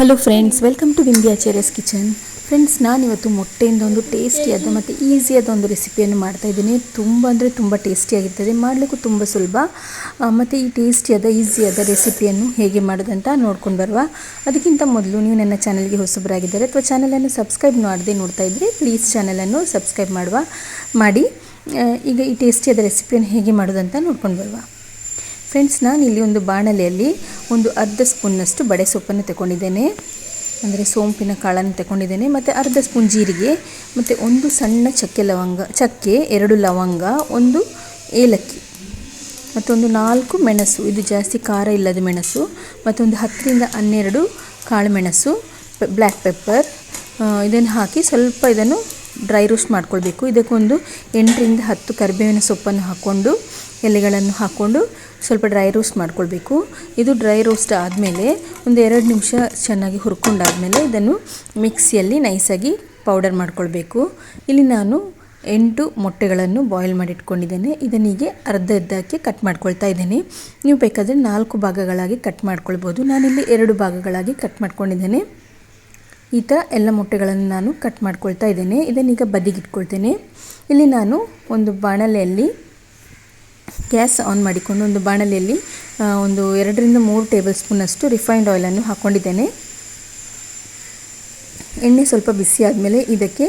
Hello friends welcome to Vindhyacharyas kitchen friends ನಾನಿವತ್ತು ಮೊಟ್ಟೆಯಿಂದ ಒಂದು ಟೇಸ್ಟಿಯಾದ ಮತ್ತು ಈಸಿಯಾದ ಒಂದು ರೆಸಿಪಿಯನ್ನು ಮಾಡ್ತಾ ಇದ್ದೀನಿ. ತುಂಬ ಅಂದರೆ ತುಂಬ ಟೇಸ್ಟಿಯಾಗಿರ್ತದೆ ಮಾಡಲಿಕ್ಕೂ ತುಂಬ ಸುಲಭ. ಮತ್ತು ಈ ಟೇಸ್ಟಿಯಾದ ಈಸಿಯಾದ ರೆಸಿಪಿಯನ್ನು ಹೇಗೆ ಮಾಡೋದಂತ ನೋಡ್ಕೊಂಡು ಬರುವ. ಅದಕ್ಕಿಂತ ಮೊದಲು ನೀವು ನನ್ನ ಚಾನಲ್ಗೆ ಹೊಸಬರಾಗಿದ್ದಾರೆ ಅಥವಾ ಚಾನಲನ್ನು ಸಬ್ಸ್ಕ್ರೈಬ್ ಮಾಡದೆ ನೋಡ್ತಾ ಇದ್ದರೆ ಪ್ಲೀಸ್ ಚಾನಲನ್ನು ಸಬ್ಸ್ಕ್ರೈಬ್ ಮಾಡುವ. ಮಾಡಿ ಈಗ ಈ ಟೇಸ್ಟಿಯಾದ ರೆಸಿಪಿಯನ್ನು ಹೇಗೆ ಮಾಡೋದಂತ ನೋಡ್ಕೊಂಡು ಬರುವ. ಫ್ರೆಂಡ್ಸ್ ನಾನು ಇಲ್ಲಿ ಒಂದು ಬಾಣಲೆಯಲ್ಲಿ ಒಂದು ಅರ್ಧ ಸ್ಪೂನ್ನಷ್ಟು ಬಡೆ ಸೊಪ್ಪನ್ನು ತಗೊಂಡಿದ್ದೇನೆ. ಅಂದರೆ ಸೋಂಪಿನ ಕಾಳನ್ನು ತಗೊಂಡಿದ್ದೇನೆ. ಮತ್ತು ಅರ್ಧ ಸ್ಪೂನ್ ಜೀರಿಗೆ, ಮತ್ತು ಒಂದು ಸಣ್ಣ ಚಕ್ಕೆ ಲವಂಗ, ಚಕ್ಕೆ, ಎರಡು ಲವಂಗ, ಒಂದು ಏಲಕ್ಕಿ, ಮತ್ತೊಂದು ನಾಲ್ಕು ಮೆಣಸು, ಇದು ಜಾಸ್ತಿ ಖಾರ ಇಲ್ಲದ ಮೆಣಸು, ಮತ್ತೊಂದು ಹತ್ತರಿಂದ ಹನ್ನೆರಡು ಕಾಳು ಮೆಣಸು ಬ್ಲ್ಯಾಕ್ ಪೆಪ್ಪರ್ ಇದನ್ನು ಹಾಕಿ ಸ್ವಲ್ಪ ಇದನ್ನು ಡ್ರೈ ರೋಸ್ಟ್ ಮಾಡ್ಕೊಳ್ಬೇಕು. ಇದಕ್ಕೊಂದು ಎಂಟರಿಂದ ಹತ್ತು ಕರಿಬೇವಿನ ಸೊಪ್ಪನ್ನು ಹಾಕ್ಕೊಂಡು, ಎಲೆಗಳನ್ನು ಹಾಕ್ಕೊಂಡು ಸ್ವಲ್ಪ ಡ್ರೈ ರೋಸ್ಟ್ ಮಾಡ್ಕೊಳ್ಬೇಕು. ಇದು ಡ್ರೈ ರೋಸ್ಟ್ ಆದಮೇಲೆ ಒಂದು ಎರಡು ನಿಮಿಷ ಚೆನ್ನಾಗಿ ಹುರ್ಕೊಂಡಾದಮೇಲೆ ಇದನ್ನು ಮಿಕ್ಸಿಯಲ್ಲಿ ನೈಸಾಗಿ ಪೌಡರ್ ಮಾಡ್ಕೊಳ್ಬೇಕು. ಇಲ್ಲಿ ನಾನು ಎಂಟು ಮೊಟ್ಟೆಗಳನ್ನು ಬಾಯ್ಲ್ ಮಾಡಿಟ್ಕೊಂಡಿದ್ದೇನೆ. ಇದನ್ನೀಗೆ ಅರ್ಧ ಅರ್ಧಕ್ಕೆ ಕಟ್ ಮಾಡ್ಕೊಳ್ತಾ ಇದ್ದೇನೆ. ನೀವು ಬೇಕಾದರೆ ನಾಲ್ಕು ಭಾಗಗಳಾಗಿ ಕಟ್ ಮಾಡ್ಕೊಳ್ಬೋದು. ನಾನಿಲ್ಲಿ ಎರಡು ಭಾಗಗಳಾಗಿ ಕಟ್ ಮಾಡ್ಕೊಂಡಿದ್ದೇನೆ. ಈ ಥರ ಎಲ್ಲ ಮೊಟ್ಟೆಗಳನ್ನು ನಾನು ಕಟ್ ಮಾಡ್ಕೊಳ್ತಾ ಇದ್ದೇನೆ. ಇದನ್ನೀಗ ಬದಿಗಿಟ್ಕೊಳ್ತೇನೆ. ಇಲ್ಲಿ ನಾನು ಒಂದು ಬಾಣಲೆಯಲ್ಲಿ ಗ್ಯಾಸ್ ಆನ್ ಮಾಡಿಕೊಂಡು ಒಂದು ಬಾಣಲೆಯಲ್ಲಿ ಒಂದು ಎರಡರಿಂದ ಮೂರು ಟೇಬಲ್ ಸ್ಪೂನಷ್ಟು ರಿಫೈನ್ಡ್ ಆಯಿಲನ್ನು ಹಾಕ್ಕೊಂಡಿದ್ದೇನೆ ಎಣ್ಣೆ ಸ್ವಲ್ಪ ಬಿಸಿ ಆದಮೇಲೆ ಇದಕ್ಕೆ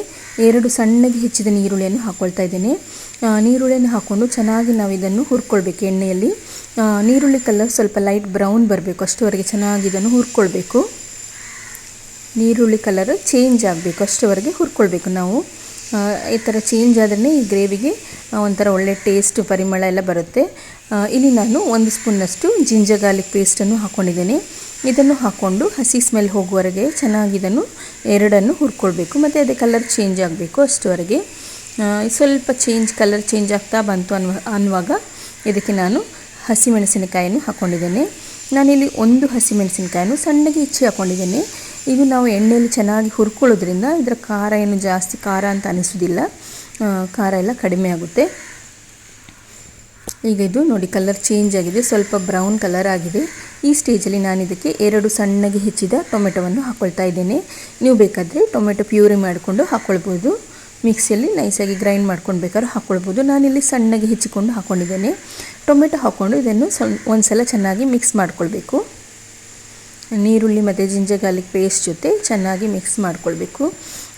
ಎರಡು ಸಣ್ಣಗೆ ಹೆಚ್ಚಿದ ನೀರುಳ್ಳಿಯನ್ನು ಹಾಕ್ಕೊಳ್ತಾ ಇದ್ದೇನೆ. ನೀರುಳ್ಳಿಯನ್ನು ಹಾಕ್ಕೊಂಡು ಚೆನ್ನಾಗಿ ನಾವು ಇದನ್ನು ಹುರ್ಕೊಳ್ಬೇಕು ಎಣ್ಣೆಯಲ್ಲಿ. ನೀರುಳ್ಳಿ ಕಲರ್ ಸ್ವಲ್ಪ ಲೈಟ್ ಬ್ರೌನ್ ಬರಬೇಕು. ಅಷ್ಟುವರೆಗೆ ಚೆನ್ನಾಗಿ ಇದನ್ನು ಹುರ್ಕೊಳ್ಬೇಕು. ನೀರುಳ್ಳಿ ಕಲರ್ ಚೇಂಜ್ ಆಗಬೇಕು, ಅಷ್ಟರವರೆಗೆ ಹುರ್ಕೊಳ್ಬೇಕು ನಾವು. ಈ ಥರ ಚೇಂಜ್ ಆದ್ರೇ ಈ ಗ್ರೇವಿಗೆ ಒಂಥರ ಒಳ್ಳೆ ಟೇಸ್ಟ್ ಪರಿಮಳ ಎಲ್ಲ ಬರುತ್ತೆ. ಇಲ್ಲಿ ನಾನು ಒಂದು ಸ್ಪೂನ್ನಷ್ಟು ಜಿಂಜರ್ ಗಾರ್ಲಿಕ್ ಪೇಸ್ಟನ್ನು ಹಾಕ್ಕೊಂಡಿದ್ದೇನೆ ಇದನ್ನು ಹಾಕ್ಕೊಂಡು ಹಸಿ ಸ್ಮೆಲ್ ಹೋಗುವವರೆಗೆ ಚೆನ್ನಾಗಿ ಇದನ್ನು ಎರಡನ್ನು ಹುರ್ಕೊಳ್ಬೇಕು. ಮತ್ತು ಅದೇ ಕಲರ್ ಚೇಂಜ್ ಆಗಬೇಕು ಅಷ್ಟುವರೆಗೆ ಸ್ವಲ್ಪ ಚೇಂಜ್ ಕಲರ್ ಚೇಂಜ್ ಆಗ್ತಾ ಬಂತು ಅನ್ವ ಅನ್ನುವಾಗ ಇದಕ್ಕೆ ನಾನು ಹಸಿಮೆಣಸಿನಕಾಯನ್ನು ಹಾಕ್ಕೊಂಡಿದ್ದೇನೆ ನಾನಿಲ್ಲಿ ಒಂದು ಹಸಿಮೆಣಸಿನಕಾಯನ್ನು ಸಣ್ಣಗೆ ಹೆಚ್ಚಿ ಹಾಕ್ಕೊಂಡಿದ್ದೇನೆ ಇದು ನಾವು ಎಣ್ಣೆಯಲ್ಲಿ ಚೆನ್ನಾಗಿ ಹುರ್ಕೊಳ್ಳೋದ್ರಿಂದ ಇದರ ಖಾರ ಏನು ಜಾಸ್ತಿ ಖಾರ ಅಂತ ಅನಿಸೋದಿಲ್ಲ. ಖಾರ ಎಲ್ಲ ಕಡಿಮೆ ಆಗುತ್ತೆ. ಈಗ ಇದು ನೋಡಿ ಕಲರ್ ಚೇಂಜ್ ಆಗಿದೆ. ಸ್ವಲ್ಪ ಬ್ರೌನ್ ಕಲರ್ ಆಗಿದೆ. ಈ ಸ್ಟೇಜಲ್ಲಿ ನಾನು ಇದಕ್ಕೆ ಎರಡು ಸಣ್ಣಗೆ ಹೆಚ್ಚಿದ ಟೊಮೆಟೊವನ್ನು ಹಾಕ್ಕೊಳ್ತಾ ಇದ್ದೇನೆ. ನೀವು ಬೇಕಾದರೆ ಟೊಮೆಟೊ ಪ್ಯೂರಿ ಮಾಡಿಕೊಂಡು ಹಾಕ್ಕೊಳ್ಬೋದು ಮಿಕ್ಸಿಯಲ್ಲಿ ನೈಸಾಗಿ ಗ್ರೈಂಡ್ ಮಾಡ್ಕೊಂಡು ಬೇಕಾದ್ರೆ ಹಾಕ್ಕೊಳ್ಬೋದು ನಾನಿಲ್ಲಿ ಸಣ್ಣಗೆ ಹೆಚ್ಚಿಕೊಂಡು ಹಾಕ್ಕೊಂಡಿದ್ದೇನೆ ಟೊಮೆಟೊ ಹಾಕ್ಕೊಂಡು ಇದನ್ನು ಸ್ವಲ್ಪ ಒಂದು ಸಲ ಚೆನ್ನಾಗಿ ಮಿಕ್ಸ್ ಮಾಡ್ಕೊಳ್ಬೇಕು. ನೀರುಳ್ಳಿ ಮತ್ತು ಜಿಂಜರ್ ಗಾರ್ಲಿಕ್ ಪೇಸ್ಟ್ ಜೊತೆ ಚೆನ್ನಾಗಿ ಮಿಕ್ಸ್ ಮಾಡ್ಕೊಳ್ಬೇಕು.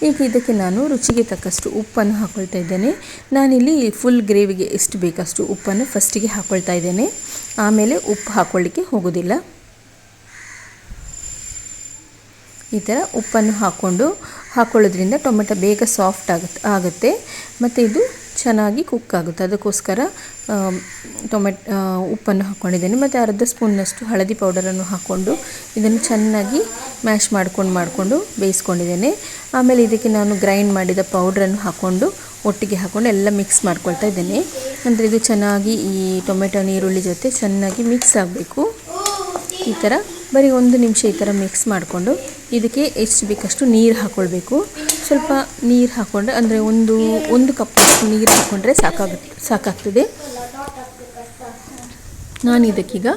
ಈಗ ಇದಕ್ಕೆ ನಾನು ರುಚಿಗೆ ತಕ್ಕಷ್ಟು ಉಪ್ಪನ್ನು ಹಾಕ್ಕೊಳ್ತಾ ಇದ್ದೇನೆ. ನಾನಿಲ್ಲಿ ಫುಲ್ ಗ್ರೇವಿಗೆ ಎಷ್ಟು ಬೇಕಷ್ಟು ಉಪ್ಪನ್ನು ಫಸ್ಟಿಗೆ ಹಾಕ್ಕೊಳ್ತಾ ಇದ್ದೇನೆ. ಆಮೇಲೆ ಉಪ್ಪು ಹಾಕ್ಕೊಳ್ಳಿಕ್ಕೆ ಹೋಗೋದಿಲ್ಲ. ಈ ಥರ ಉಪ್ಪನ್ನು ಹಾಕ್ಕೊಂಡು ಹಾಕ್ಕೊಳ್ಳೋದ್ರಿಂದ ಟೊಮೆಟೊ ಬೇಗ ಸಾಫ್ಟ್ ಆಗುತ್ತೆ ಆಗುತ್ತೆ. ಮತ್ತು ಇದು ಚೆನ್ನಾಗಿ ಕುಕ್ ಆಗುತ್ತೆ. ಅದಕ್ಕೋಸ್ಕರ ಟೊಮೆಟ್ ಉಪ್ಪನ್ನು ಹಾಕ್ಕೊಂಡಿದ್ದೇನೆ ಮತ್ತು ಅರ್ಧ ಸ್ಪೂನ್ನಷ್ಟು ಹಳದಿ ಪೌಡರನ್ನು ಹಾಕ್ಕೊಂಡು ಇದನ್ನು ಚೆನ್ನಾಗಿ ಮ್ಯಾಶ್ ಮಾಡ್ಕೊಂಡು ಮಾಡಿಕೊಂಡು ಬೇಯಿಸ್ಕೊಂಡಿದ್ದೇನೆ. ಆಮೇಲೆ ಇದಕ್ಕೆ ನಾನು ಗ್ರೈಂಡ್ ಮಾಡಿದ ಪೌಡ್ರನ್ನು ಹಾಕ್ಕೊಂಡು ಒಟ್ಟಿಗೆ ಹಾಕ್ಕೊಂಡು ಎಲ್ಲ ಮಿಕ್ಸ್ ಮಾಡ್ಕೊಳ್ತಾ ಇದ್ದೇನೆ. ಅಂದರೆ ಇದು ಚೆನ್ನಾಗಿ ಈ ಟೊಮೆಟೊ ನೀರುಳ್ಳಿ ಜೊತೆ ಚೆನ್ನಾಗಿ ಮಿಕ್ಸ್ ಆಗಬೇಕು. ಈ ಥರ ಬರೀ ಒಂದು ನಿಮಿಷ ಈ ಥರ ಮಿಕ್ಸ್ ಮಾಡಿಕೊಂಡು ಇದಕ್ಕೆ ಎಷ್ಟು ಬೇಕಷ್ಟು ನೀರು ಹಾಕ್ಕೊಳ್ಬೇಕು ಸ್ವಲ್ಪ ನೀರು ಹಾಕ್ಕೊಂಡ್ರೆ ಅಂದರೆ ಒಂದು ಒಂದು ಕಪ್ ನೀರು ಹಾಕ್ಕೊಂಡ್ರೆ ಸಾಕಾಗುತ್ತೆ ಸಾಕಾಗ್ತದೆ. ನಾನು ಇದಕ್ಕೀಗ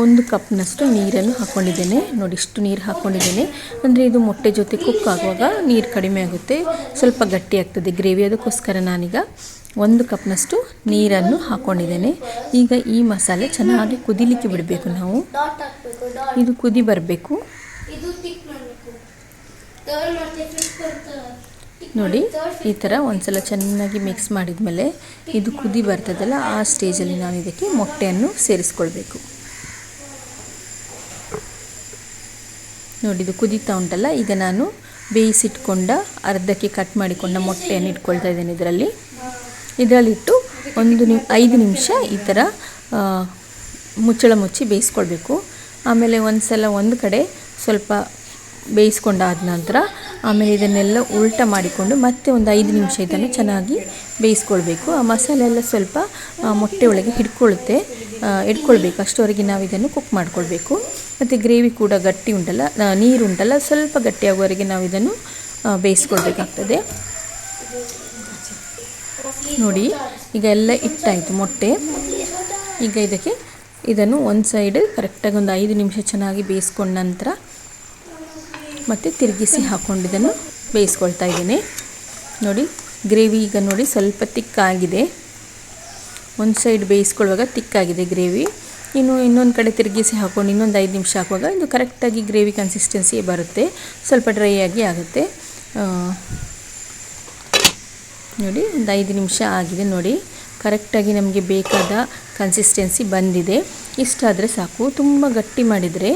ಒಂದು ಕಪ್ನಷ್ಟು ನೀರನ್ನು ಹಾಕ್ಕೊಂಡಿದ್ದೇನೆ ನೋಡಿ, ಇಷ್ಟು ನೀರು ಹಾಕ್ಕೊಂಡಿದ್ದೇನೆ ಅಂದರೆ ಇದು ಮೊಟ್ಟೆ ಜೊತೆ ಕುಕ್ ಆಗುವಾಗ ನೀರು ಕಡಿಮೆ ಆಗುತ್ತೆ, ಸ್ವಲ್ಪ ಗಟ್ಟಿ ಆಗ್ತದೆ ಗ್ರೇವಿ ಅದಕ್ಕೋಸ್ಕರ ನಾನೀಗ ಒಂದು ಕಪ್ನಷ್ಟು ನೀರನ್ನು ಹಾಕ್ಕೊಂಡಿದ್ದೇನೆ ಈಗ ಈ ಮಸಾಲೆ ಚೆನ್ನಾಗಿ ಕುದಿಲಿಕ್ಕೆ ಬಿಡಬೇಕು ನಾವು. ಇದು ಕುದಿ ಬರಬೇಕು. ನೋಡಿ ಈ ಥರ ಒಂದ್ಸಲ ಚೆನ್ನಾಗಿ ಮಿಕ್ಸ್ ಮಾಡಿದ್ಮೇಲೆ ಇದು ಕುದಿ ಬರ್ತದಲ್ಲ ಆ ಸ್ಟೇಜಲ್ಲಿ ನಾವು ಇದಕ್ಕೆ ಮೊಟ್ಟೆಯನ್ನು ಸೇರಿಸ್ಕೊಳ್ಬೇಕು. ನೋಡಿ ಇದು ಕುದೀತಾ ಉಂಟಲ್ಲ ಈಗ ನಾನು ಬೇಯಿಸಿಟ್ಕೊಂಡ ಅರ್ಧಕ್ಕೆ ಕಟ್ ಮಾಡಿಕೊಂಡ ಮೊಟ್ಟೆಯನ್ನು ಇಟ್ಕೊಳ್ತಾ ಇದ್ದೇನೆ ಇದರಲ್ಲಿ. ಇದರಲ್ಲಿಟ್ಟು ಒಂದು ನಿಮ್ ಐದು ನಿಮಿಷ ಈ ಥರ ಮುಚ್ಚಳ ಮುಚ್ಚಿ ಬೇಯಿಸ್ಕೊಳ್ಬೇಕು. ಆಮೇಲೆ ಒಂದು ಸಲ ಒಂದು ಕಡೆ ಸ್ವಲ್ಪ ಬೇಯಿಸ್ಕೊಂಡಾದ ನಂತರ ಆಮೇಲೆ ಇದನ್ನೆಲ್ಲ ಉಲ್ಟ ಮಾಡಿಕೊಂಡು ಮತ್ತೆ ಒಂದು ಐದು ನಿಮಿಷ ಇದನ್ನು ಚೆನ್ನಾಗಿ ಬೇಯಿಸ್ಕೊಳ್ಬೇಕು. ಆ ಮಸಾಲೆ ಎಲ್ಲ ಸ್ವಲ್ಪ ಮೊಟ್ಟೆ ಒಳಗೆ ಹಿಡ್ಕೊಳ್ಳುತ್ತೆ. ಇಟ್ಕೊಳ್ಬೇಕು ಅಷ್ಟೊರೆಗೆ ನಾವು ಇದನ್ನು ಕುಕ್ ಮಾಡ್ಕೊಳ್ಬೇಕು. ಮತ್ತು ಗ್ರೇವಿ ಕೂಡ ಗಟ್ಟಿ ಉಂಟಲ್ಲ ನೀರು ಉಂಟಲ್ಲ, ಸ್ವಲ್ಪ ಗಟ್ಟಿಯಾಗುವವರೆಗೆ ನಾವು ಇದನ್ನು ಬೇಯಿಸ್ಕೊಳ್ಬೇಕಾಗ್ತದೆ. ನೋಡಿ, ಈಗ ಎಲ್ಲ ಇಟ್ಟಾಯಿತು ಮೊಟ್ಟೆ. ಈಗ ಇದಕ್ಕೆ ಇದನ್ನು ಒಂದು ಸೈಡ್ ಕರೆಕ್ಟಾಗಿ ಒಂದು ಐದು ನಿಮಿಷ ಚೆನ್ನಾಗಿ ಬೇಯಿಸ್ಕೊಂಡ ನಂತರ ಮತ್ತು ತಿರುಗಿಸಿ ಹಾಕ್ಕೊಂಡಿದ್ದನ್ನು ಬೇಯಿಸ್ಕೊಳ್ತಾ ಇದ್ದೀನಿ. ನೋಡಿ, ಗ್ರೇವಿ ಈಗ ನೋಡಿ ಸ್ವಲ್ಪ ತಿಕ್ಕಾಗಿದೆ. ಒಂದು ಸೈಡ್ ಬೇಯಿಸ್ಕೊಳ್ಳುವಾಗ ತಿಕ್ಕಾಗಿದೆ ಗ್ರೇವಿ. ಇನ್ನು ಇನ್ನೊಂದು ಕಡೆ ತಿರುಗಿಸಿ ಹಾಕ್ಕೊಂಡು ಇನ್ನೊಂದು ಐದು ನಿಮಿಷ ಹಾಕುವಾಗ ಇದು ಕರೆಕ್ಟಾಗಿ ಗ್ರೇವಿ ಕನ್ಸಿಸ್ಟೆನ್ಸಿ ಬರುತ್ತೆ. ಸ್ವಲ್ಪ ಡ್ರೈ ಆಗಿ ಆಗುತ್ತೆ. ನೋಡಿ, ಒಂದು ಐದು ನಿಮಿಷ ಆಗಿದೆ ನೋಡಿ. ಕರೆಕ್ಟಾಗಿ ನಮಗೆ ಬೇಕಾದ ಕನ್ಸಿಸ್ಟೆನ್ಸಿ ಬಂದಿದೆ. ಇಷ್ಟಾದರೆ ಸಾಕು. ತುಂಬ ಗಟ್ಟಿ ಮಾಡಿದರೆ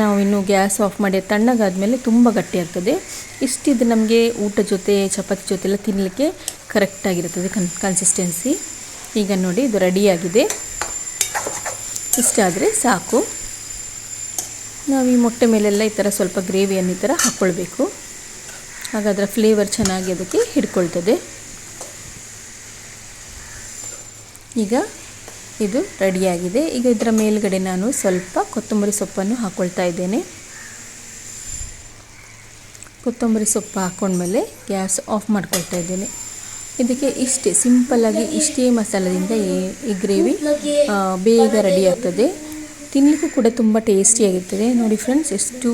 ನಾವು ಇನ್ನು ಗ್ಯಾಸ್ ಆಫ್ ಮಾಡಿ ತಣ್ಣಗಾದ್ಮೇಲೆ ತುಂಬ ಗಟ್ಟಿ ಆಗ್ತದೆ. ಇಷ್ಟಿದ್ರೆ ನಮಗೆ ಊಟ ಜೊತೆ, ಚಪಾತಿ ಜೊತೆ ಎಲ್ಲ ತಿನ್ನಲಿಕ್ಕೆ ಕರೆಕ್ಟಾಗಿರ್ತದೆ ಕನ್ ಕನ್ಸಿಸ್ಟೆನ್ಸಿ ಈಗ ನೋಡಿ, ಇದು ರೆಡಿಯಾಗಿದೆ ಇಷ್ಟಾದರೆ ಸಾಕು. ನಾವು ಈ ಮೊಟ್ಟೆ ಮೇಲೆಲ್ಲ ಈ ಥರ ಸ್ವಲ್ಪ ಗ್ರೇವಿಯನ್ನು ಈ ಥರ ಹಾಕ್ಕೊಳ್ಬೇಕು ಹಾಗಾದ್ರೆ ಫ್ಲೇವರ್ ಚೆನ್ನಾಗಿ ಅದಕ್ಕೆ ಹಿಡ್ಕೊಳ್ತದೆ. ಈಗ ಇದು ರೆಡಿಯಾಗಿದೆ. ಈಗ ಇದರ ಮೇಲ್ಗಡೆ ನಾನು ಸ್ವಲ್ಪ ಕೊತ್ತಂಬರಿ ಸೊಪ್ಪನ್ನು ಹಾಕ್ಕೊಳ್ತಾ ಇದ್ದೇನೆ. ಕೊತ್ತಂಬರಿ ಸೊಪ್ಪು ಹಾಕ್ಕೊಂಡ್ಮೇಲೆ ಗ್ಯಾಸ್ ಆಫ್ ಮಾಡ್ಕೊಳ್ತಾ ಇದ್ದೇನೆ. ಇದಕ್ಕೆ ಇಷ್ಟೇ ಸಿಂಪಲ್ಲಾಗಿ ಇಷ್ಟೇ ಮಸಾಲದಿಂದ ಈ- ಗ್ರೇವಿ ಬೇಗ ರೆಡಿ ಆಗ್ತದೆ. ತಿನ್ನಲಿಕ್ಕೂ ಕೂಡ ತುಂಬ ಟೇಸ್ಟಿಯಾಗಿರ್ತದೆ ನೋಡಿ ಫ್ರೆಂಡ್ಸ್, ಎಷ್ಟು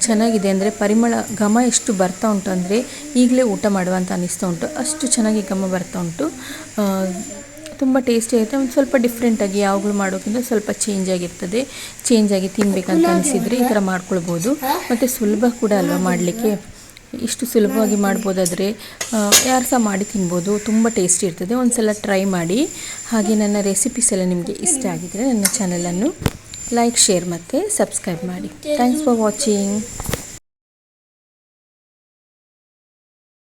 ಚೆನ್ನಾಗಿದೆ ಅಂದರೆ ಪರಿಮಳ, ಘಮ ಎಷ್ಟು ಬರ್ತಾ ಉಂಟು ಅಂದರೆ ಈಗಲೇ ಊಟ ಮಾಡುವಂತ ಅನ್ನಿಸ್ತಾ ಉಂಟು. ಅಷ್ಟು ಚೆನ್ನಾಗಿ ಘಮ ಬರ್ತಾ ಉಂಟು. ತುಂಬ ಟೇಸ್ಟಿ ಆಗುತ್ತೆ. ಒಂದು ಸ್ವಲ್ಪ ಡಿಫ್ರೆಂಟಾಗಿ ಯಾವಾಗಲೂ ಮಾಡೋಕ್ಕಿಂತ ಸ್ವಲ್ಪ ಚೇಂಜ್ ಆಗಿರ್ತದೆ. ಚೇಂಜ್ ಆಗಿ ತಿನ್ನಬೇಕಂತ ಅನಿಸಿದರೆ ಈ ಥರ ಮಾಡ್ಕೊಳ್ಬೋದು. ಮತ್ತು ಸುಲಭ ಕೂಡ ಅಲ್ವಾ ಮಾಡಲಿಕ್ಕೆ? ಇಷ್ಟು ಸುಲಭವಾಗಿ ಮಾಡ್ಬೋದಾದರೆ ಯಾರು ಸಹ ಮಾಡಿ ತಿನ್ಬೋದು. ತುಂಬ ಟೇಸ್ಟಿ ಇರ್ತದೆ. ಒಂದು ಸಲ ಟ್ರೈ ಮಾಡಿ. ಹಾಗೆ ನನ್ನ ರೆಸಿಪೀಸ್ ಎಲ್ಲ ನಿಮಗೆ ಇಷ್ಟ ಆಗಿದ್ದರೆ ನನ್ನ ಚಾನಲನ್ನು ಲೈಕ್ ಶೇರ್ ಮತ್ತು ಸಬ್ಸ್ಕ್ರೈಬ್ ಮಾಡಿ. Thanks for watching